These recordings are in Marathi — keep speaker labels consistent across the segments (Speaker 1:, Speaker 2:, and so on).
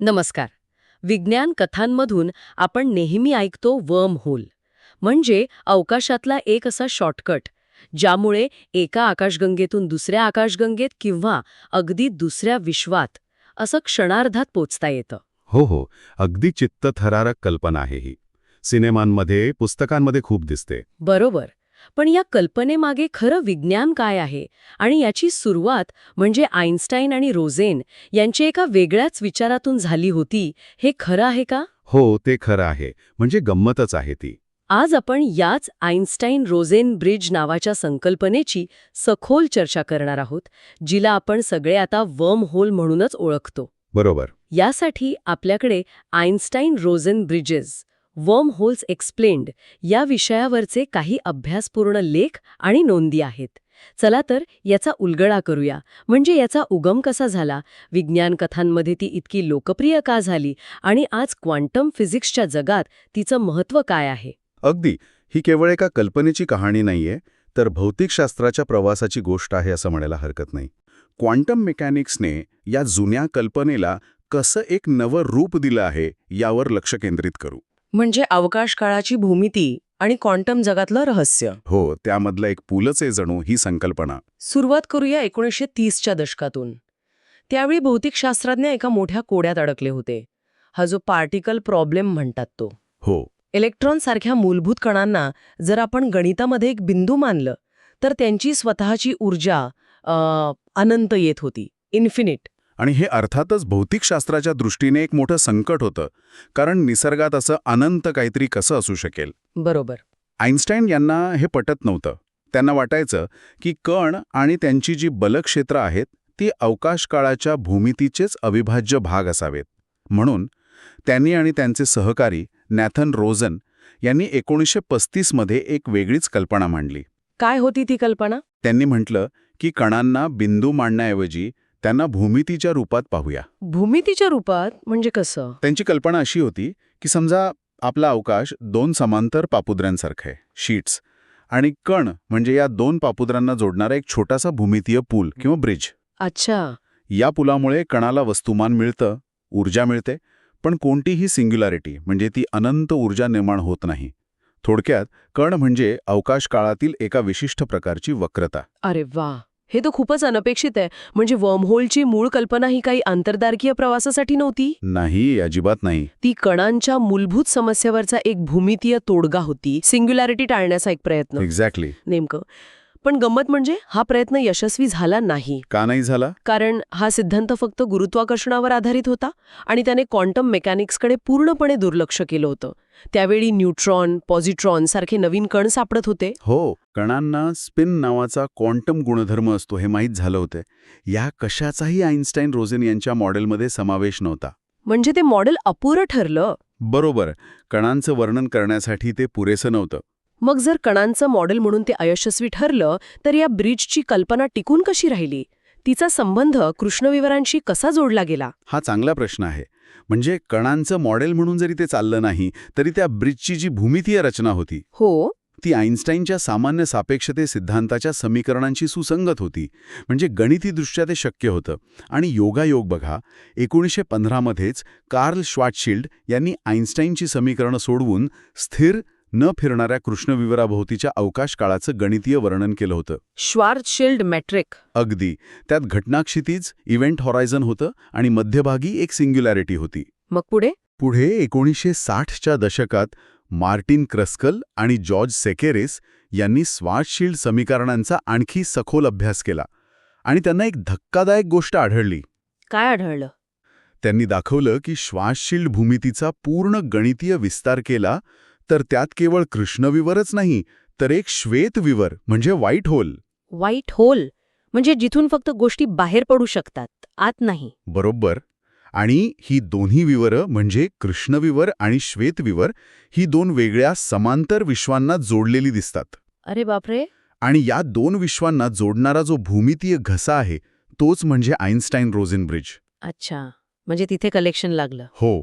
Speaker 1: नमस्कार. विज्ञान कथांमधून आपण नेहमी ऐकतो वर्म होल. म्हणजे अवकाशातला एक असा शॉर्टकट ज्यामुळे एका आकाशगंगेतून दुसऱ्या आकाशगंगेत किंवा अगदी दुसऱ्या विश्वात असं क्षणार्धात पोचता येतं.
Speaker 2: हो हो. अगदी चित्तथरारक कल्पना आहे ही. सिनेमांमध्ये पुस्तकांमध्ये खूप दिसते.
Speaker 1: बरोबर. पण या कल्पनेमागे खरं विज्ञान काय आहे? आणि याची सुरुवात म्हणजे आईन्स्टाईन आणि रोझेन यांची एका वेगळ्याच विचारातून झाली होती हे खरं आहे का?
Speaker 2: हो ते खरं आहे. म्हणजे गंमतच आहे ती.
Speaker 1: आज आपण याच आईन्स्टाईन रोझेन ब्रिज नावाच्या संकल्पनेची सखोल चर्चा करणार आहोत जिला आपण सगळे आता वर्म होल म्हणूनच ओळखतो.
Speaker 2: बरोबर.
Speaker 1: यासाठी आपल्याकडे Einstein Rosen bridges wormholes explained या विषयावरचे काही अभ्यासपूर्ण लेख आणि नोंदी आहेत. चला तर याचा उलगडा करूया. म्हणजे याचा उगम कसा झाला? विज्ञान कथांमध्ये ती इतकी लोकप्रिय का झाली? आणि आज क्वांटम फिजिक्सच्या जगात तिचं महत्त्व काय आहे?
Speaker 2: अगदी. ही केवळ एका कल्पनेची कहाणी नाहीये तर भौतिकशास्त्राच्या प्रवासाची गोष्ट आहे असं म्हणायला हरकत नाही. क्वांटम मेकॅनिक्सने या जुन्या कल्पनेला कसं एक नवं रूप दिलं आहे यावर लक्ष केंद्रित करू.
Speaker 3: म्हणजे अवकाश काळाची भूमिती आणि क्वांटम जगातलं रहस्य.
Speaker 2: हो त्यामधलं एक पुलच आहे जणू ही संकल्पना.
Speaker 3: सुरुवात करूया एकोणीसशे तीसच्या दशकातून. त्यावेळी भौतिकशास्त्रज्ञ एका मोठ्या कोड्यात अडकले होते. हा जो पार्टिकल प्रॉब्लेम म्हणतात तो.
Speaker 2: हो.
Speaker 3: इलेक्ट्रॉन सारख्या मूलभूत कणांना जर आपण गणितामध्ये एक बिंदू मानलं तर त्यांची स्वतःची ऊर्जा अनंत येत होती. इन्फिनिट.
Speaker 2: आणि हे अर्थातच भौतिकशास्त्राच्या दृष्टीने एक मोठं संकट होतं कारण निसर्गात असं अनंत काहीतरी कसं असू शकेल?
Speaker 3: बरोबर.
Speaker 2: आईन्स्टाईन यांना हे पटत नव्हतं. त्यांना वाटायचं की कण आणि त्यांची जी बलक्षेत्र आहेत ती अवकाश काळाच्या भूमितीचेच अविभाज्य भाग असावेत. म्हणून त्यांनी आणि त्यांचे सहकारी नॅथन रोझन यांनी एकोणीसशे पस्तीसमध्ये एक वेगळीच कल्पना मांडली.
Speaker 3: काय होती ती कल्पना?
Speaker 2: त्यांनी म्हटलं की कणांना बिंदू मांडण्याऐवजी त्यांना भूमितीच्या रूपात पाहूया.
Speaker 3: भूमितीच्या रूपात म्हणजे कसं?
Speaker 2: त्यांची कल्पना अशी होती की समजा आपला अवकाश दोन समांतर पापुद्र्यांसारखं आहे शीट्स. आणि कण म्हणजे या दोन पापुद्रांना जोडणारा एक छोटासा भूमितीय पूल किंवा ब्रिज.
Speaker 3: अच्छा.
Speaker 2: या पुलामुळे कणाला वस्तुमान मिळतं ऊर्जा मिळते पण कोणतीही सिंग्युलॅरिटी म्हणजे ती अनंत ऊर्जा निर्माण होत नाही. थोडक्यात कण म्हणजे अवकाश काळातील एका विशिष्ट प्रकारची वक्रता.
Speaker 3: अरे वा हे तर खूपच अनपेक्षित आहे. म्हणजे वर्महोलची मूळ कल्पना ही काही आंतरदारकीय प्रवासासाठी नव्हती?
Speaker 2: नाही अजिबात नाही.
Speaker 3: ती कणांच्या मूलभूत समस्येवरचा एक भूमितीय तोडगा होती. सिंग्युलॅरिटी टाळण्याचा एक प्रयत्न.
Speaker 2: एक्झॅक्टली
Speaker 3: नेमकं. पण गंमत म्हणजे हा प्रयत्न यशस्वी झाला नाही.
Speaker 2: का नाही झाला?
Speaker 3: कारण हा सिद्धांत फक्त गुरुत्वाकर्षणावर आधारित होता आणि त्याने क्वांटम मेकॅनिक्सकडे पूर्णपणे दुर्लक्ष केलं होतं. त्यावेळी न्यूट्रॉन पॉझिट्रॉन सारखे नवीन कण सापडत होते.
Speaker 2: हो कणांना स्पिन नावाचा क्वांटम गुणधर्म असतो हे माहीत झालं होतं. या कशाचाही आईन्स्टाईन रोझेन यांच्या मॉडेलमध्ये समावेश नव्हता.
Speaker 3: म्हणजे ते मॉडेल अपुरं ठरलं?
Speaker 2: बरोबर कणांचं वर्णन करण्यासाठी ते पुरेसं नव्हतं.
Speaker 3: मग जर कणांचं मॉडेल म्हणून ते अयशस्वी ठरलं तर या ब्रिजची कल्पना टिकून कशी राहिली? तिचा संबंध कृष्णविवरांशी कसा जोडला गेला?
Speaker 2: हा चांगला प्रश्न आहे. म्हणजे कणांचं मॉडेल म्हणून जरी ते चाललं नाही तरी त्या ब्रिजची जी भूमितीय रचना होती
Speaker 3: हो.
Speaker 2: ती आईन्स्टाईनच्या सामान्य सापेक्षते सिद्धांताच्या समीकरणांची सुसंगत होती. म्हणजे गणितीदृष्ट्या ते शक्य होतं. आणि योगायोग बघा एकोणीसशे पंधरामध्येच कार्ल श्वाटशिल्ड यांनी आईन्स्टाईनची समीकरणं सोडवून स्थिर न फिरणाऱ्या कृष्णविवराभोवतीच्या अवकाश काळाचं गणितीय वर्णन केलं होतं.
Speaker 3: श्वार्टशिल्ड मॅट्रिक
Speaker 2: अगदी. त्यात घटनाक्षितीज इव्हेंट हॉरायझन होतं आणि मध्यभागी एक सिंग्युलॅरिटी होती.
Speaker 3: मग पुढे?
Speaker 2: पुढे एकोणीसशे साठच्या दशकात मार्टिन क्रस्कल आणि जॉर्ज सेकेरेस यांनी स्वार्टशिल्ड समीकरणांचा आणखी सखोल अभ्यास केला आणि त्यांना एक धक्कादायक गोष्ट आढळली.
Speaker 3: काय आढळलं?
Speaker 2: त्यांनी दाखवलं की श्वासशील्ड भूमितीचा पूर्ण गणितीय विस्तार केला तर त्यात केवळ कृष्णविवरच नाही तर एक श्वेतविवर म्हणजे व्हाईट होल
Speaker 1: व्हाईट होल म्हणजे जिथून फक्त गोष्टी बाहेर पडू शकतात आत नाही.
Speaker 2: बरोबर. आणि ही दोन्ही विवरं म्हणजे कृष्णविवर आणि श्वेतविवर ही दोन वेगळ्या समांतर विश्वांना जोडलेली दिसतात.
Speaker 1: अरे बापरे!
Speaker 2: आणि या दोन विश्वांना जोडणारा जो भूमितीय घसा आहे तोच म्हणजे आईन्स्टाईन रोझेन ब्रिज.
Speaker 1: अच्छा म्हणजे तिथे कलेक्शन लागलं.
Speaker 2: हो.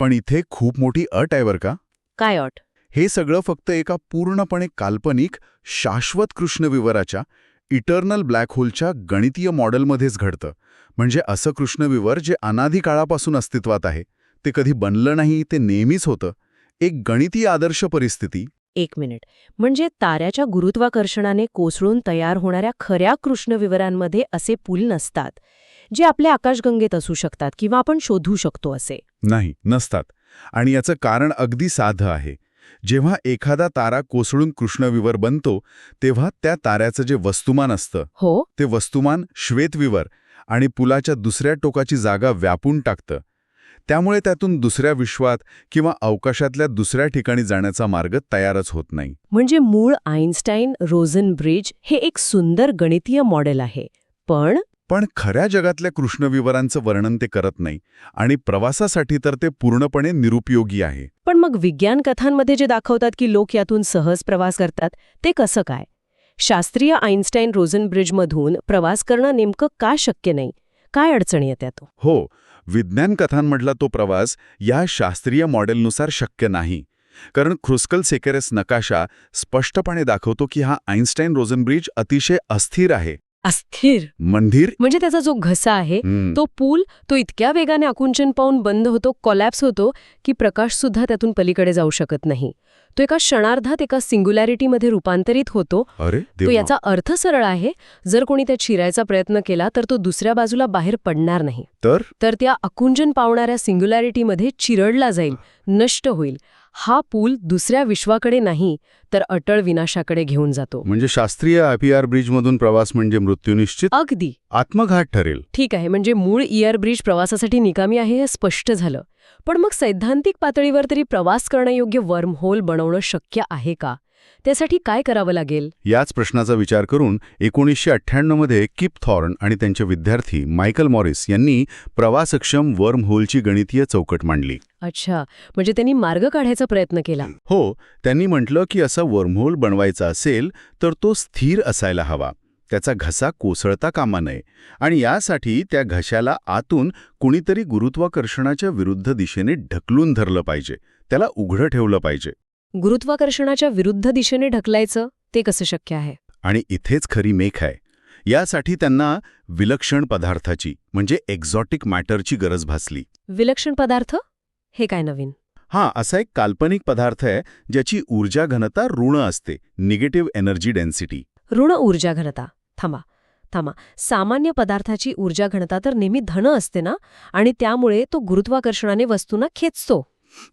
Speaker 2: पण इथे खूप मोठी अट आहे बरं का.
Speaker 1: काय अट
Speaker 2: हे सगळं फक्त एका पूर्णपणे काल्पनिक शाश्वत कृष्णविवराच्या इटर्नल ब्लॅक होलच्या गणितीय मॉडेलमध्येच घडतं. म्हणजे असं कृष्णविवर जे अनादी काळापासून अस्तित्वात आहे ते कधी बनलं नाही ते नेहमीच होतं. एक गणितीय आदर्श परिस्थिती.
Speaker 1: एक मिनिट. म्हणजे ताऱ्याच्या गुरुत्वाकर्षणाने कोसळून तयार होणाऱ्या खऱ्या कृष्णविवरांमध्ये असे पूल नसतात जे आपल्या आकाशगंगेत असू शकतात किंवा आपण शोधू शकतो असे.
Speaker 2: नाही नसतात. आणि याचं कारण अगदी साधं आहे. जेव्हा एखादा तारा कोसळून कृष्णविवर बनतो तेव्हा त्या ताऱ्याचं जे वस्तुमान असतं
Speaker 1: हो.
Speaker 2: ते वस्तुमान श्वेतविवर आणि पुलाच्या दुसऱ्या टोकाची जागा व्यापून टाकतं. त्यामुळे त्यातून दुसऱ्या विश्वात किंवा अवकाशातल्या दुसऱ्या ठिकाणी जाण्याचा मार्ग तयारच होत नाही.
Speaker 1: म्हणजे मूळ आईन्स्टाईन रोझन ब्रिज हे एक सुंदर गणितीय मॉडेल आहे. पण
Speaker 2: पण खऱ्या जगातल्या कृष्णविवरांचं वर्णन ते करत नाही आणि प्रवासासाठी तर ते पूर्णपणे निरुपयोगी आहे.
Speaker 1: पण मग विज्ञान कथांमध्ये जे दाखवतात की लोक यातून सहज प्रवास करतात ते कसं काय? शास्त्रीय आईन्स्टाईन रोझन ब्रिजमधून प्रवास करणं नेमकं का शक्य नाही? काय अडचणी येतात
Speaker 2: हो विज्ञान कथांमधला तो प्रवास या शास्त्रीय मॉडेलनुसार शक्य नाही. कारण ख्रुस्कल सेकेरेस नकाशा स्पष्टपणे दाखवतो की हा आईन्स्टाईन रोझन ब्रिज अतिशय अस्थिर आहे.
Speaker 1: अस्थिर.
Speaker 2: मंदिर?
Speaker 1: म्हणजे त्याचा जो घसा आहे तो पूल तो इतक्या वेगाने आकुंचन पाहून बंद होतो कोलॅप्स होतो की प्रकाश सुद्धा त्यातून पलीकडे जाऊ शकत नाही. तो एका क्षणार्धात एका सिंग्युलॅरिटीमध्ये रूपांतरित होतो.
Speaker 2: अरे
Speaker 1: तो. याचा अर्थ सरळ आहे जर कोणी त्यात शिरायचा प्रयत्न केला तर तो दुसऱ्या बाजूला बाहेर पडणार नाही.
Speaker 2: तर?
Speaker 1: तर त्या आकुंचन पावणाऱ्या सिंग्युलॅरिटीमध्ये चिरडला जाईल नष्ट होईल. हा पूल दुसऱ्या विश्वाकडे नाही तर अटळ विनाशाकडे घेऊन जातो.
Speaker 2: म्हणजे शास्त्रीय आयपीआर ब्रिजमधून प्रवास म्हणजे मृत्यू निश्चित?
Speaker 1: अगदी.
Speaker 2: आत्मघात ठरेल.
Speaker 1: ठीक आहे म्हणजे मूळ इयर ब्रिज प्रवासासाठी निकामी आहे हे स्पष्ट झालं. पण मग सैद्धांतिक पातळीवर तरी प्रवास करण्यायोग्य वर्म होल बनवणं शक्य आहे का? त्यासाठी काय करावं लागेल?
Speaker 2: याच प्रश्नाचा विचार करून एकोणीसशे अठ्ठ्याण्णवमध्ये किप थॉर्न आणि त्यांचे विद्यार्थी मायकल मॉरिस यांनी प्रवासक्षम वर्म होलची गणितीय चौकट मांडली.
Speaker 1: अच्छा म्हणजे त्यांनी मार्ग काढायचा प्रयत्न केला.
Speaker 2: हो त्यांनी म्हटलं की असा वर्महोल बनवायचा असेल तर तो स्थिर असायला हवा. त्याचा घसा कोसळता कामा नये. आणि यासाठी त्या घशाला आतून कुणीतरी गुरुत्वाकर्षणाच्या विरुद्ध दिशेने ढकलून धरलं पाहिजे. त्याला उघडं ठेवलं पाहिजे.
Speaker 1: गुरुत्वाकर्षणाच्या विरुद्ध दिशेने ढकलायचं ते कसं शक्य आहे?
Speaker 2: आणि इथेच खरी मेख आहे. यासाठी त्यांना विलक्षण पदार्थाची म्हणजे एक्झॉटिक मॅटरची गरज भासली.
Speaker 1: विलक्षण पदार्थ? हे काय नवीन?
Speaker 2: हा असा एक काल्पनिक पदार्थ आहे ज्याची ऊर्जा घनता ऋण असते निगेटिव्ह एनर्जी डेन्सिटी
Speaker 1: ऋण ऊर्जा घनता. थांबा थांबा. सामान्य पदार्थाची ऊर्जा घनता तर नेहमी धन असते ना? आणि त्यामुळे तो गुरुत्वाकर्षणाने वस्तूंना खेचतो.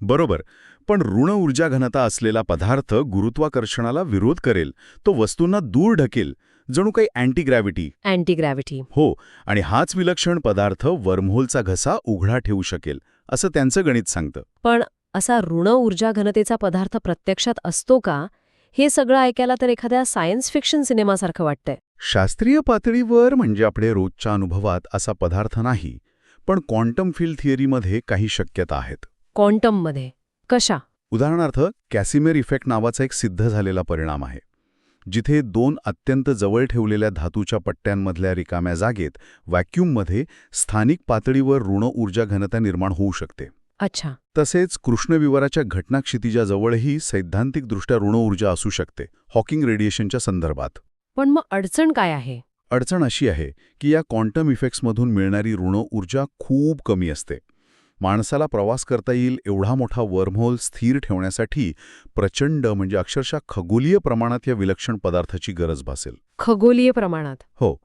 Speaker 2: बरोबर. पण ऋण ऊर्जा घनता असलेला पदार्थ गुरुत्वाकर्षणाला विरोध करेल. तो वस्तूंना दूर ढकेल. जणू काही अँटीग्रॅव्हिटी.
Speaker 1: अँटी ग्रॅव्हिटी
Speaker 2: हो आणि हाच विलक्षण पदार्थ वर्महोलचा घसा उघडा ठेवू शकेल असं त्यांचं गणित सांगतं.
Speaker 1: पण असा ऋण ऊर्जा घनतेचा पदार्थ प्रत्यक्षात असतो का? हे सगळं ऐकायला तर एखाद्या सायन्स फिक्शन सिनेमासारखं वाटतंय.
Speaker 2: शास्त्रीय पातळीवर म्हणजे आपल्या रोजच्या अनुभवात असा पदार्थ नाही पण क्वांटम फील्ड थिअरीमध्ये काही शक्यता आहेत.
Speaker 1: क्वांटममध्ये. कशा?
Speaker 2: उदाहरणार्थ कॅसिमेर इफेक्ट नावाचा एक सिद्ध झालेला परिणाम आहे जिथे दोन अत्यंत जवळ ठेवलेल्या धातूच्या पट्ट्यांमधल्या रिकाम्या जागेत व्हॅक्यूममध्ये स्थानिक पातळीवर ऋण ऊर्जा घनता निर्माण होऊ शकते.
Speaker 1: अच्छा.
Speaker 2: तसेच कृष्णविवराच्या घटनाक्षितिजाजवळही सैद्धांतिकदृष्ट्या ऋण ऊर्जा असू शकते हॉकिंग रेडिएशनच्या संदर्भात.
Speaker 1: पण मग अडचण काय आहे?
Speaker 2: अडचण अशी आहे की या क्वांटम इफेक्ट्समधून मिळणारी ऋण ऊर्जा खूप कमी असते. माणसाला प्रवास करता येईल एवढा मोठा वर्महोल स्थिर ठेवण्यासाठी प्रचंड म्हणजे अक्षरशः खगोलीय प्रमाणात या विलक्षण पदार्थाची गरज भासेल.
Speaker 1: खगोलीय प्रमाणात?
Speaker 2: हो.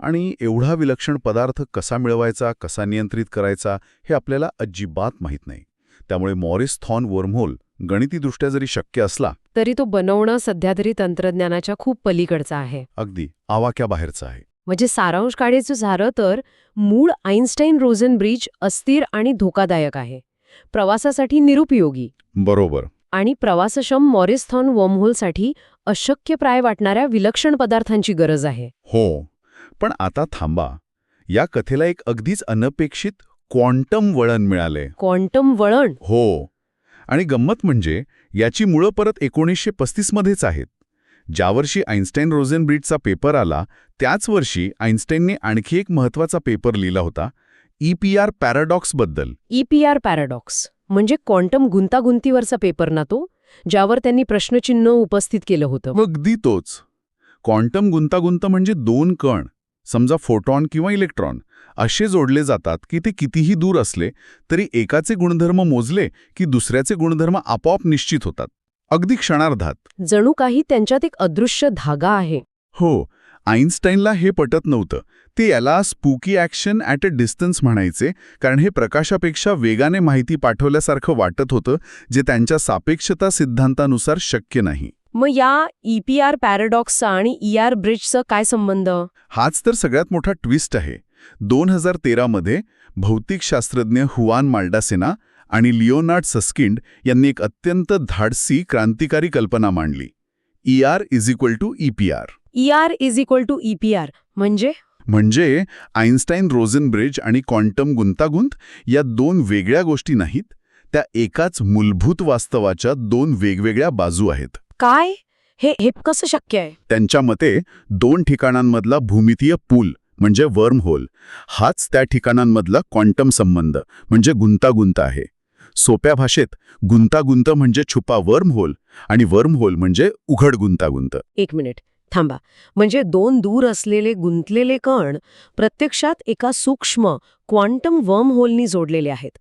Speaker 2: आणि एवढा विलक्षण पदार्थ कसा मिळवायचा कसा नियंत्रित करायचा हे आपल्याला अजिबात माहीत नाही. त्यामुळे मॉरिस थॉन वर्महोल गणितीदृष्ट्या जरी शक्य असला
Speaker 1: तरी तो बनवणं सध्या तरी तंत्रज्ञानाच्या खूप पलीकडचं आहे.
Speaker 2: अगदी आवाक्याबाहेरचा आहे.
Speaker 1: म्हणजे सारांश काढायचं झालं तर मूळ आईन्स्टाईन रोझन ब्रिज अस्थिर आणि धोकादायक आहे. प्रवासासाठी निरुपयोगी.
Speaker 2: बरोबर.
Speaker 1: आणि प्रवासक्षम मॉरिस्थॉन वॉर्महोलसाठी अशक्यप्राय वाटणाऱ्या विलक्षण पदार्थांची गरज आहे.
Speaker 2: हो. पण आता थांबा. या कथेला एक अगदीच अनपेक्षित क्वांटम वळण मिळाले.
Speaker 1: क्वांटम वळण?
Speaker 2: हो. आणि गंमत म्हणजे याची मुळं परत एकोणीसशे पस्तीसमध्येच आहेत. ज्यावर्षी आईन्स्टाईन रोझन ब्रिजचा पेपर आला त्याच वर्षी आईन्स्टाईनने आणखी एक महत्त्वाचा पेपर लिहिला होता E ईपीआर पॅराडॉक्सबद्दल.
Speaker 1: ईपीआर पॅराडॉक्स म्हणजे क्वांटम गुंतागुंतीवरचा पेपर ना तो ज्यावर त्यांनी प्रश्नचिन्ह उपस्थित केलं होतं.
Speaker 2: अगदी तोच.
Speaker 4: क्वांटम गुंतागुंत म्हणजे दोन कण समजा फोटॉन किंवा इलेक्ट्रॉन असे जोडले जातात की ते कितीही दूर असले तरी एकाचे गुणधर्म मोजले की दुसऱ्याचे गुणधर्म आपोआप निश्चित होतात. अगदी क्षणार्धात.
Speaker 1: जणू काही त्यांच्यात एक अदृश्य धागा आहे.
Speaker 4: हो आईन्स्टाईनला हे पटत नव्हतं. ते याला spooky action at a distance म्हणायचे कारण हे प्रकाशापेक्षा वेगाने माहिती पाठवल्यासारखं वाटत होतं जे त्यांच्या सापेक्षता सिद्धांतानुसार शक्य नाही.
Speaker 1: मग या ईपीआर पॅराडॉक्सचा आणि ईआर ब्रिजचा काय संबंध?
Speaker 4: हाच तर सगळ्यात मोठा ट्विस्ट आहे. दोन हजार तेरामध्ये भौतिकशास्त्रज्ञ हुआन माल्डासेना आणि लिओनार्ड सस्किंड यांनी एक अत्यंत धाडसी क्रांतिकारी कल्पना मांडली. E R is equal to EPR
Speaker 1: ER is equal to EPR म्हणजे?
Speaker 4: म्हणजे आईन्स्टाईन रोझन ब्रिज आणि क्वांटम गुंतागुंत या दोन वेगळ्या गोष्टी नाहीत त्या एकाच मूलभूत वास्तवाच्या दोन वेगवेगळ्या बाजू आहेत.
Speaker 1: काय? हे हे कसं शक्य आहे?
Speaker 4: त्यांच्या मते दोन ठिकाणांमधला भूमितीय पूल म्हणजे वर्म होल हाच त्या ठिकाणांमधला क्वांटम संबंध म्हणजे गुंतागुंत आहे. सोप्या भाषेत गुंतागुंत म्हणजे छुपा वर्म होल आणि वर्म होल म्हणजे उघड गुंतागुंत.
Speaker 1: एक मिनिट थांबा. म्हणजे दोन दूर असलेले गुंतलेले कण प्रत्यक्षात एका सूक्ष्म क्वांटम वर्म होलनी जोडलेले आहेत.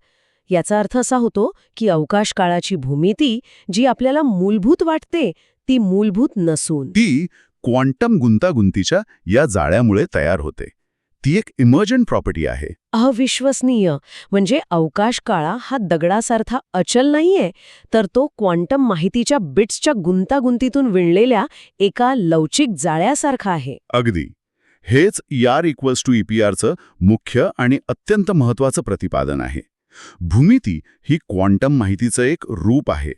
Speaker 1: याचा अर्थ असा होतो की अवकाश काळाची भूमिती जी आपल्याला मूलभूत वाटते ती मूलभूत नसून.
Speaker 4: ती क्वांटम गुंतागुंतीच्या या जाळ्यामुळे तयार होते. ती एक इमर्जंट प्रॉपर्टी आहे.
Speaker 1: अविश्वसनीय. म्हणजे अवकाश काळा हा दगडासारखा अचल नाहीये तर तो क्वांटम माहितीच्या बिट्सच्या गुंतागुंतीतून विणलेल्या एका लवचिक जाळ्यासारखा आहे.
Speaker 4: अगदी. हेच यार इक्वल्स टू ईपीआरचं मुख्य आणि अत्यंत महत्वाचं प्रतिपादन आहे. भूमिती ही क्वांटम माहितीचं एक रूप आहे.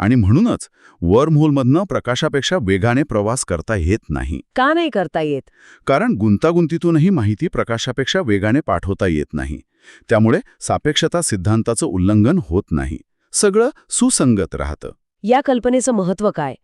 Speaker 4: आणि म्हणूनच वर्महोलमधनं प्रकाशापेक्षा वेगाने प्रवास करता येत नाही.
Speaker 1: का नाही करता येत?
Speaker 4: कारण गुंतागुंतीतूनही माहिती प्रकाशापेक्षा वेगाने पाठवता येत नाही. त्यामुळे सापेक्षता सिद्धांताचं उल्लंघन होत नाही. सगळं सुसंगत राहतं.
Speaker 1: या कल्पनेचं महत्त्व काय?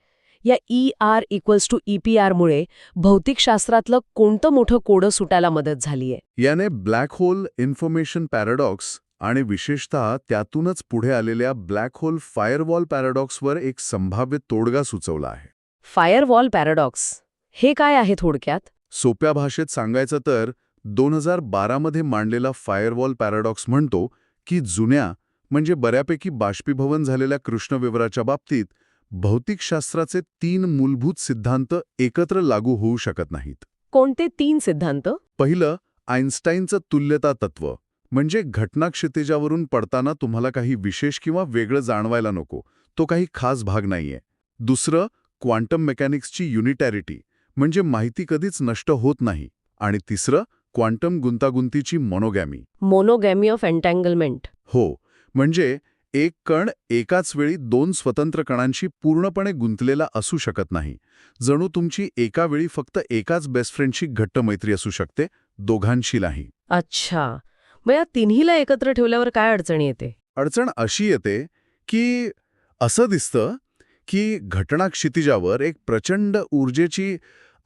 Speaker 1: या ई आर इक्वल्स टू ईपीआरमुळे भौतिकशास्त्रातलं कोणतं मोठं कोडं सुटायला मदत झालीय?
Speaker 2: याने ब्लॅक होल इन्फॉर्मेशन पॅराडॉक्स आणि विशेषतः त्यातूनच पुढे आलेल्या ब्लॅक होल फायरवॉल पॅराडॉक्सवर एक संभाव्य तोडगा सुचवला आहे.
Speaker 1: Firewall paradox? हे काय आहे थोडक्यात?
Speaker 2: सोप्या भाषेत सांगायचं तर दोन हजार बारामध्ये मांडलेला फायरवॉल पॅराडॉक्स म्हणतो की जुन्या म्हणजे बऱ्यापैकी बाष्पीभवन झालेल्या कृष्णविवराच्या बाबतीत भौतिकशास्त्राचे तीन मूलभूत सिद्धांत एकत्र लागू होऊ शकत नाहीत.
Speaker 1: कोणते तीन सिद्धांत?
Speaker 2: पहिलं आईन्स्टाईनचं तुल्यता तत्व. म्हणजे घटनाक्षितिजावरून पडताना तुम्हाला काही विशेष किंवा वेगळं जाणवायला नको. तो काही खास भाग नाहीये. दुसरं क्वांटम मेकॅनिक्सची युनिटॅरिटी म्हणजे माहिती कधीच नष्ट होत नाही. आणि तिसरं क्वांटम गुंतागुंतीची मोनोगॅमी
Speaker 1: मोनोगॅमी ऑफ एन्टँगलमेंट
Speaker 2: हो म्हणजे एक कण एकाच वेळी दोन स्वतंत्र कणांशी पूर्णपणे गुंतलेला असू शकत नाही. जणू तुमची एका वेळी फक्त एकाच बेस्ट फ्रेंडशी घट्ट मैत्री असू शकते दोघांशी नाही.
Speaker 1: अच्छा. मग या तिन्हीला एकत्र ठेवल्यावर काय अडचणी येते?
Speaker 2: अडचण अशी येते की असं दिसतं की घटना क्षितिजावर एक प्रचंड ऊर्जेची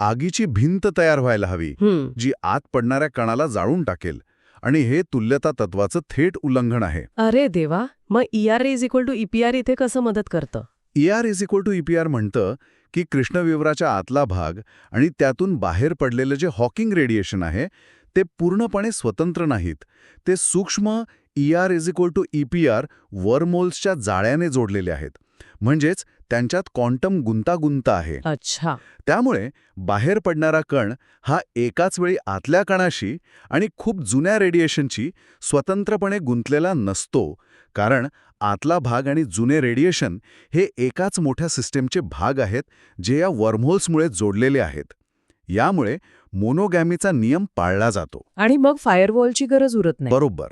Speaker 2: आगीची भिंत तयार व्हायला हवी जी आत पडणाऱ्या कणाला जाळून टाकेल. आणि हे तुल्यता तत्वाचं थेट उल्लंघन आहे.
Speaker 1: अरे देवा! मग E ER is equal to EPR इथे कसं मदत करतं?
Speaker 2: E R is equal to EPR म्हणतं की कृष्णविवराच्या आतला भाग आणि त्यातून बाहेर पडलेलं जे हॉकिंग रेडिएशन आहे ते पूर्णपणे स्वतंत्र नाहीत. ते सूक्ष्म E R is equal to EPR वर्मोल्सच्या जाळ्याने जोडलेले आहेत. म्हणजेच त्यांच्यात क्वांटम गुंतागुंत आहे.
Speaker 1: अच्छा.
Speaker 2: त्यामुळे बाहेर पडणारा कण हा एकाच वेळी आतल्या कणाशी आणि खूप जुन्या रेडिएशनची स्वतंत्रपणे गुंतलेला नसतो. कारण आतला भाग आणि जुने रेडिएशन हे एकाच मोठ्या सिस्टीमचे भाग आहेत जे या वर्महोल्समुळे जोडलेले आहेत. यामुळे मोनोगॅमीचा नियम पाळला जातो.
Speaker 5: आणि मग फायरवॉलची गरज उरत नाही.
Speaker 2: बरोबर.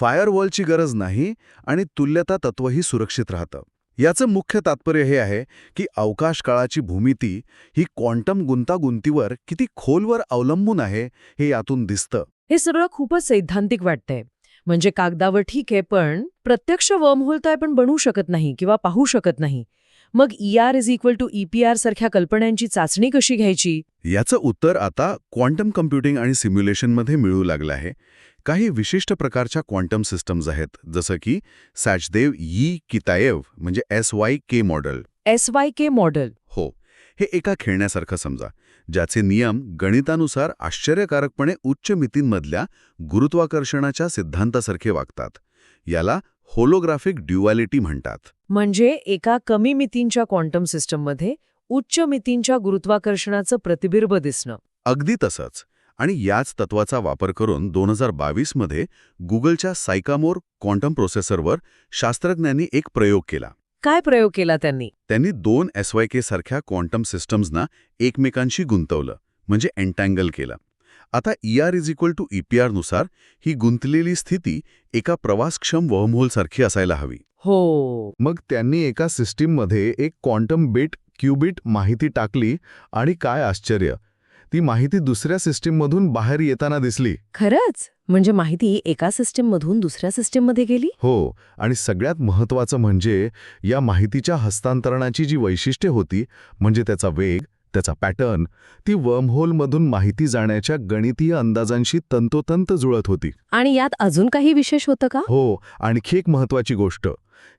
Speaker 2: फायरवॉलची गरज नाही आणि तुल्यता तत्वही सुरक्षित राहतं. याचं मुख्य तात्पर्य हे आहे की अवकाश काळाची भूमिती ही क्वांटम गुंतागुंतीवर किती खोलवर अवलंबून आहे हे यातून दिसतं.
Speaker 5: हे सगळं खूपच सैद्धांतिक वाटतंय. म्हणजे कागदावर ठीक आहे पण प्रत्यक्ष वर्महोल तर आपण बनवू शकत नाही किंवा पाहू शकत नाही. मग E R is equal to EPR सारख्या कल्पनांची चाचणी कशी घ्यायची?
Speaker 2: याचं उत्तर आता क्वांटम कम्प्युटिंग आणि सिम्युलेशनमध्ये मिळू लागलं आहे. काही विशिष्ट प्रकारच्या क्वांटम सिस्टम्स आहेत जसं की सॅचदेव यी कितायेव म्हणजे S Y K model
Speaker 5: S Y K model
Speaker 2: हो. हे एका खेळण्यासारखं समजा
Speaker 6: ज्याचे नियम गणितानुसार आश्चर्यकारकपणे उच्च मितींमधल्या गुरुत्वाकर्षणाच्या सिद्धांतासारखे वागतात. याला होलोग्राफिक ड्युअॅलिटी म्हणतात.
Speaker 3: म्हणजे एका कमी मितींच्या क्वांटम सिस्टममध्ये उच्च मितींच्या गुरुत्वाकर्षणाचं प्रतिबिंब दिसणं.
Speaker 6: अगदी तसंच. आणि याच तत्वाचा वापर करून दोन हजार बावीसमध्ये गुगलच्या सायकामोर क्वांटम प्रोसेसरवर शास्त्रज्ञांनी एक प्रयोग केला.
Speaker 3: काय प्रयोग केला त्यांनी?
Speaker 6: त्यांनी दोन एस वाय के सारख्या क्वांटम सिस्टम्सना एकमेकांशी गुंतवलं म्हणजे एन्टँगल केलं. आता E R is equal to नुसार ही गुंतलेली स्थिती एका प्रवासक्षम वर्महोलसारखी असायला हवी.
Speaker 3: हो.
Speaker 7: मग त्यांनी एका सिस्टीममध्ये एक क्वांटम बिट क्यूबिट माहिती टाकली आणि काय आश्चर्य ती माहिती दुसऱ्या सिस्टीममधून बाहेर येताना दिसली.
Speaker 1: खरंच? म्हणजे माहिती एका सिस्टीममधून दुसऱ्या सिस्टीममध्ये गेली?
Speaker 7: हो आणि सगळ्यात महत्त्वाचं म्हणजे या माहितीच्या हस्तांतरणाची जी वैशिष्ट्ये होती म्हणजे त्याचा वेग त्याचा पॅटर्न ती वर्महोलमधून माहिती जाण्याच्या गणितीय अंदाजांशी तंतोतंत जुळत होती.
Speaker 1: आणि यात अजून काही विशेष होतं का?
Speaker 7: हो आणखी एक महत्वाची गोष्ट.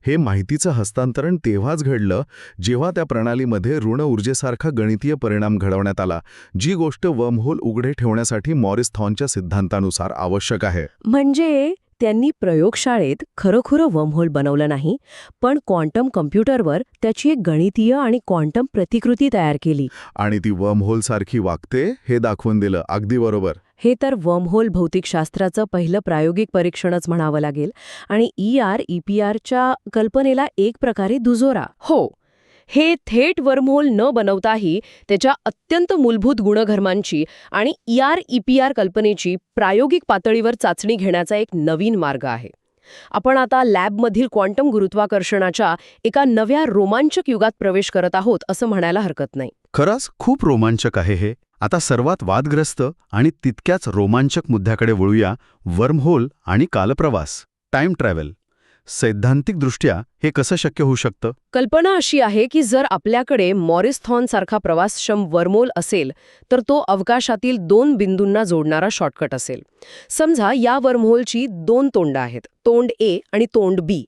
Speaker 7: हे माहितीचं हस्तांतरण तेव्हाच घडलं जेव्हा त्या प्रणालीमध्ये ऋण ऊर्जेसारखा गणितीय परिणाम घडवण्यात आला जी गोष्ट वर्महोल उघडे ठेवण्यासाठी मॉरिस थॉनच्या सिद्धांतानुसार आवश्यक आहे.
Speaker 1: म्हणजे त्यांनी प्रयोगशाळेत खरोखरं वर्महोल बनवलं नाही पण क्वांटम कम्प्युटरवर त्याची एक गणितीय आणि क्वांटम प्रतिकृती तयार केली.
Speaker 7: आणि ती वर्महोलसारखी वागते हे दाखवून दिलं. अगदी बरोबर.
Speaker 1: हे तर वर्महोल भौतिकशास्त्राचं पहिलं प्रायोगिक परीक्षणच म्हणावं लागेल आणि ई आर ई पी आरच्या कल्पनेला एक प्रकारे दुजोरा. हो हे थेट वर्महोल न बनवताही त्याच्या अत्यंत मूलभूत गुणधर्मांची आणि E R E P R कल्पनेची प्रायोगिक पातळीवर चाचणी घेण्याचा एक नवीन मार्ग आहे. आपण आता लॅबमधील क्वांटम गुरुत्वाकर्षणाच्या एका नव्या रोमांचक युगात प्रवेश करत आहोत असं म्हणायला हरकत नाही.
Speaker 2: खरंच खूप रोमांचक आहे हे. आता सर्वात वादग्रस्त आणि तितक्याच रोमांचक मुद्द्याकडे वळूया वर्महोल आणि कालप्रवास. Time travel. सैद्धांतिकदृष्ट्या हे कसं शक्य होऊ शकतं?
Speaker 1: कल्पना अशी आहे की जर आपल्याकडे मॉरिसथॉन सारखा प्रवासक्षम वर्मोल असेल तर तो अवकाशातील दोन बिंदूंना जोडणारा शॉर्टकट असेल. समजा या वर्महोलची दोन तोंड आहेत तोंड ए आणि तोंड बी.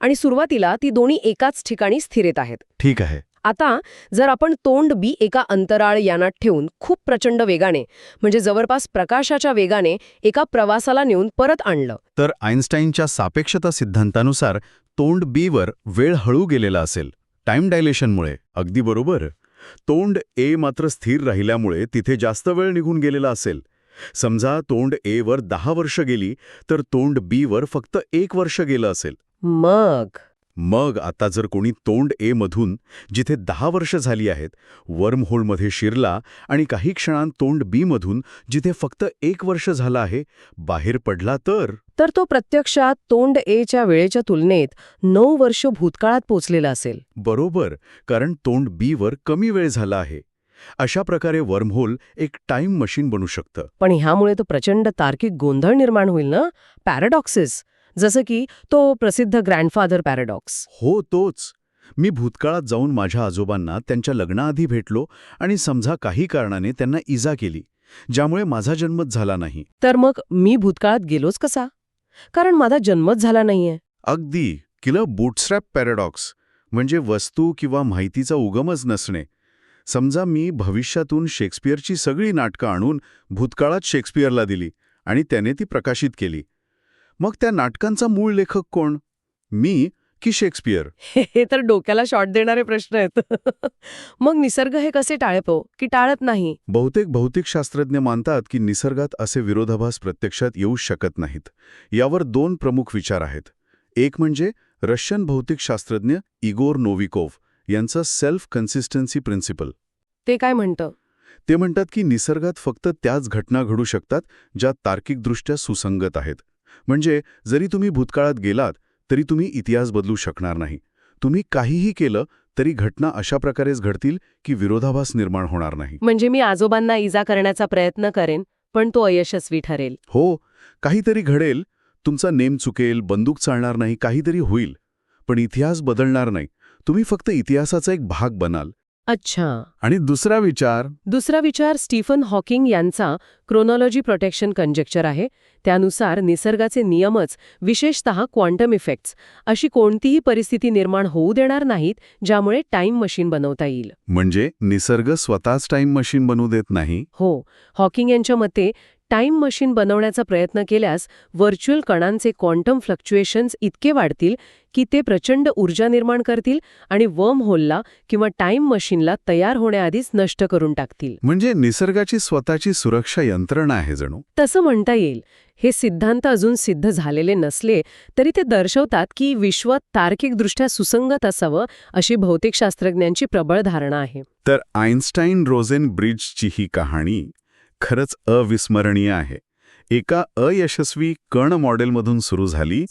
Speaker 1: आणि सुरुवातीला ती दोन्ही एकाच ठिकाणी स्थिरेत आहेत.
Speaker 2: ठीक आहे.
Speaker 1: आता जर आपण तोंड बी एका अंतराळ यानात ठेवून खूप प्रचंड वेगाने म्हणजे जवळपास प्रकाशाच्या वेगाने एका प्रवासाला नेऊन परत आणलं.
Speaker 2: तर आइन्स्टाईनच्या सापेक्षता सिद्धांतानुसार तोंड बीवर वेळ हळू गेलेला असेल टाइम डायलेशनमुळे. अगदी बरोबर. तोंड ए मात्र स्थिर राहिल्यामुळे तिथे जास्त वेळ निघून गेलेला असेल. समजा तोंड ए वर दहा वर्ष गेली तर तोंड बी वर फक्त एक वर्ष गेलं असेल.
Speaker 1: मग?
Speaker 2: मग आता जर कोणी तोंड ए मधून जिथे दहा वर्ष झाली आहेत वर्महोलमध्ये शिरला आणि काही क्षणांत तोंड बी मधून जिथे फक्त एक वर्ष झालं आहे बाहेर पडला तर?
Speaker 1: तर तो प्रत्यक्षात तोंड एच्या वेळेच्या तुलनेत नऊ वर्ष भूतकाळात पोचलेला असेल.
Speaker 2: बरोबर कारण तोंड बी वर कमी वेळ झाला आहे. अशा प्रकारे वर्महोल एक टाइम मशीन बनू शकतं.
Speaker 1: पण ह्यामुळे तो प्रचंड तार्किक गोंधळ निर्माण होईल ना? पॅराडॉक्सिस. जसं की तो प्रसिद्ध ग्रँडफादर पॅराडॉक्स
Speaker 2: हो तोच. मी भूतकाळात जाऊन माझ्या आजोबांना त्यांच्या लग्नाआधी भेटलो आणि समजा काही कारणाने त्यांना इजा केली ज्यामुळे माझा जन्मच झाला नाही.
Speaker 1: तर मग मी भूतकाळात गेलोच कसा? कारण माझा जन्मच झाला नाहीये.
Speaker 2: अगदी. किलं बूटस्ट्रॅप पॅराडॉक्स म्हणजे वस्तू किंवा माहितीचा उगमच नसणे. समजा मी भविष्यातून शेक्सपियरची सगळी नाटकं आणून भूतकाळात शेक्सपियरला दिली आणि त्याने ती प्रकाशित केली. मग त्या नाटकांचा मूळ लेखक कोण? मी की शेक्सपियर?
Speaker 1: हे तर डोक्याला शॉट देणारे प्रश्न आहेत. मग निसर्ग हे कसे टाळपो की टाळत नाही?
Speaker 2: बहुतेक भौतिकशास्त्रज्ञ मानतात की निसर्गात असे विरोधाभास प्रत्यक्षात येऊ शकत नाहीत. यावर दोन प्रमुख विचार आहेत. एक म्हणजे रशियन भौतिकशास्त्रज्ञ इगोर नोविकोव्ह यांचं सेल्फ कन्सिस्टन्सी प्रिन्सिपल.
Speaker 1: ते काय म्हणतं?
Speaker 2: ते म्हणतात की निसर्गात फक्त त्याच घटना घडू शकतात ज्या तार्किकदृष्ट्या सुसंगत आहेत. म्हणजे जरी तुम्ही भूतकाळात गेलात तरी तुम्ही इतिहास बदलू शकणार नाही. तुम्ही काहीही केलं तरी घटना अशा प्रकारेच घडतील की विरोधाभास निर्माण होणार नाही.
Speaker 1: म्हणजे मी आजोबांना इजा करण्याचा प्रयत्न करेन पण तो अयशस्वी ठरेल.
Speaker 2: हो काहीतरी घडेल. तुमचा नेम चुकेल बंदूक चालणार नाही काहीतरी होईल. पण इतिहास बदलणार नाही. तुम्ही फक्त इतिहासाचा एक भाग बनाल.
Speaker 1: अच्छा.
Speaker 2: आणि दुसरा विचार?
Speaker 1: दुसरा विचार स्टीफन हॉकिंग यांचा क्रोनॉलॉजी प्रोटेक्शन कंजेक्चर आहे. त्यानुसार निसर्गाचे नियमच विशेषतः क्वांटम इफेक्ट्स अशी कोणतीही परिस्थिती निर्माण होऊ देणार नाहीत ज्यामुळे टाईम मशीन बनवता येईल.
Speaker 2: म्हणजे निसर्ग स्वतःच टाईम मशीन बनवू देत नाही?
Speaker 1: हो. हॉकिंग यांच्या मते टाईम मशीन बनवण्याचा प्रयत्न केल्यास व्हर्च्युअल कणांचे क्वांटम फ्लक्च्युएशन्स इतके वाढतील की ते प्रचंड ऊर्जा निर्माण करतील आणि वर्म होलला किंवा टाईम मशीनला तयार होण्याआधीच नष्ट करून टाकतील.
Speaker 2: म्हणजे निसर्गाची स्वतःची सुरक्षा यंत्रणा आहे जणू?
Speaker 1: तसं म्हणता येईल. हे सिद्धांत अजून सिद्ध झालेले नसले तरी ते दर्शवतात की विश्व तार्किकदृष्ट्या सुसंगत असावं अशी भौतिकशास्त्रज्ञांची प्रबळ धारणा आहे.
Speaker 2: तर आईन्स्टाईन रोझेन ब्रिड्जची ही कहाणी खरंच अविस्मरणीय आहे. एका अयशस्वी कण मॉडेलमधून सुरू झाली.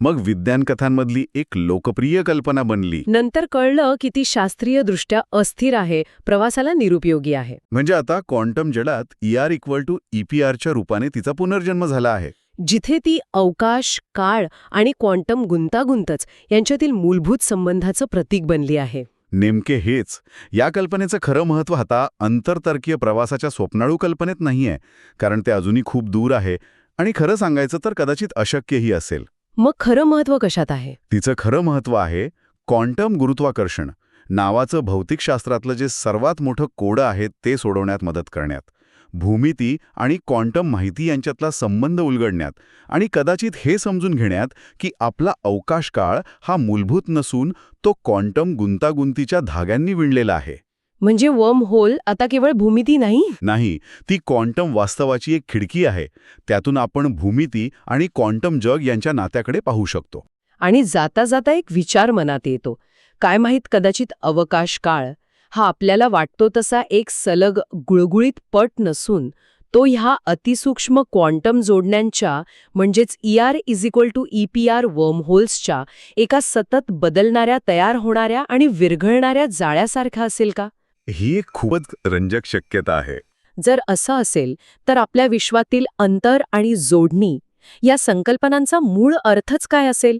Speaker 2: मग विज्ञान कथांमधली एक लोकप्रिय कल्पना बनली.
Speaker 1: नंतर कळलं की ती शास्त्रीयदृष्ट्या अस्थिर आहे प्रवासाला निरुपयोगी आहे.
Speaker 2: म्हणजे आता क्वांटम जडात ई आर इक्वल टू ईपीआरच्या रूपाने तिचा पुनर्जन्म झाला आहे.
Speaker 1: जिथे ती अवकाश काळ आणि क्वांटम गुंतागुंतच यांच्यातील मूलभूत संबंधाचं प्रतीक बनली आहे.
Speaker 2: नेमके हेच. या कल्पनेचं खरं महत्त्व आता अंतरतर्कीय प्रवासाच्या स्वप्नाळू कल्पनेत नाहीये कारण ते अजूनही खूप दूर आहे आणि खरं सांगायचं तर कदाचित अशक्यही असेल.
Speaker 1: मग खरं महत्त्व कशात आहे?
Speaker 2: तिचं खरं महत्त्व आहे क्वांटम गुरुत्वाकर्षण. नावाचं भौतिकशास्त्रातलं जे सर्वात मोठं कोडं आहे ते सोडवण्यात मदत करण्यात. भूमिती आणि क्वांटम माहिती यांच्यातला संबंध उलगडण्यात आणि कदाचित हे समजून घेण्यात की आपला अवकाशकाळ हा मूलभूत नसून तो क्वांटम गुंतागुंतीच्या धाग्यांनी विणलेला आहे.
Speaker 1: म्हणजे वर्म होल आता केवळ भूमिती नाही?
Speaker 2: नाही ती क्वांटम वास्तवाची एक खिडकी आहे. त्यातून आपण भूमिती आणि क्वांटम जग यांच्या नात्याकडे पाहू शकतो.
Speaker 1: आणि जाता जाता एक विचार मनात येतो. काय माहीत कदाचित अवकाश काळ हा आपल्याला वाटतो तसा एक सलग गुळगुळीत पट नसून तो ह्या अतिसूक्ष्म क्वांटम जोडण्यांच्या म्हणजेच E R is equal to E P R वर्महोल्सच्या एका सतत बदलणाऱ्या तयार होणाऱ्या आणि विरघळणाऱ्या जाळ्यासारखा असेल का?
Speaker 2: ही एक खूपच रंजक शक्यता आहे.
Speaker 1: जर असं असेल तर आपल्या विश्वातील अंतर आणि जोडणी या संकल्पनांचा मूळ अर्थच काय असेल?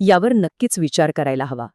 Speaker 1: यावर नक्कीच विचार करायला हवा.